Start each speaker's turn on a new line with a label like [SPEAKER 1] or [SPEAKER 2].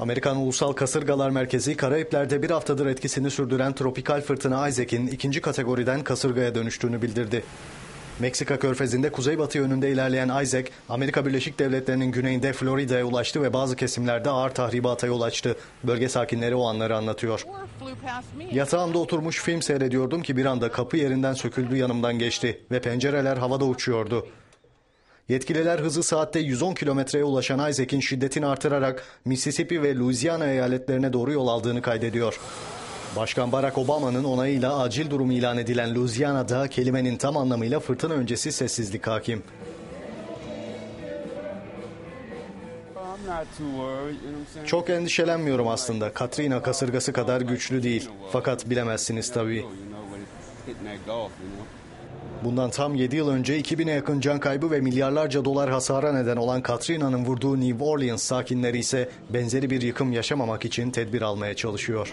[SPEAKER 1] Amerikan Ulusal Kasırgalar Merkezi Karayipler'de bir haftadır etkisini sürdüren tropikal fırtına Isaac'in ikinci kategoriden kasırgaya dönüştüğünü bildirdi. Meksika körfezinde kuzeybatı yönünde ilerleyen Isaac, Amerika Birleşik Devletleri'nin güneyinde Florida'ya ulaştı ve bazı kesimlerde ağır tahribata yol açtı. Bölge sakinleri o anları anlatıyor. Yatağımda oturmuş film seyrediyordum ki bir anda kapı yerinden söküldü yanımdan geçti ve pencereler havada uçuyordu. Yetkililer hızı saatte 110 kilometreye ulaşan Isaac'in şiddetini artırarak Mississippi ve Louisiana eyaletlerine doğru yol aldığını kaydediyor. Başkan Barack Obama'nın onayıyla acil durum ilan edilen Louisiana'da kelimenin tam anlamıyla fırtına öncesi sessizlik hakim. Çok endişelenmiyorum aslında. Katrina kasırgası kadar güçlü değil. Fakat bilemezsiniz tabii. Bundan tam 7 yıl önce 2000'e yakın can kaybı ve milyarlarca dolar hasara neden olan Katrina'nın vurduğu New Orleans sakinleri ise benzeri bir yıkım yaşamamak için tedbir almaya çalışıyor.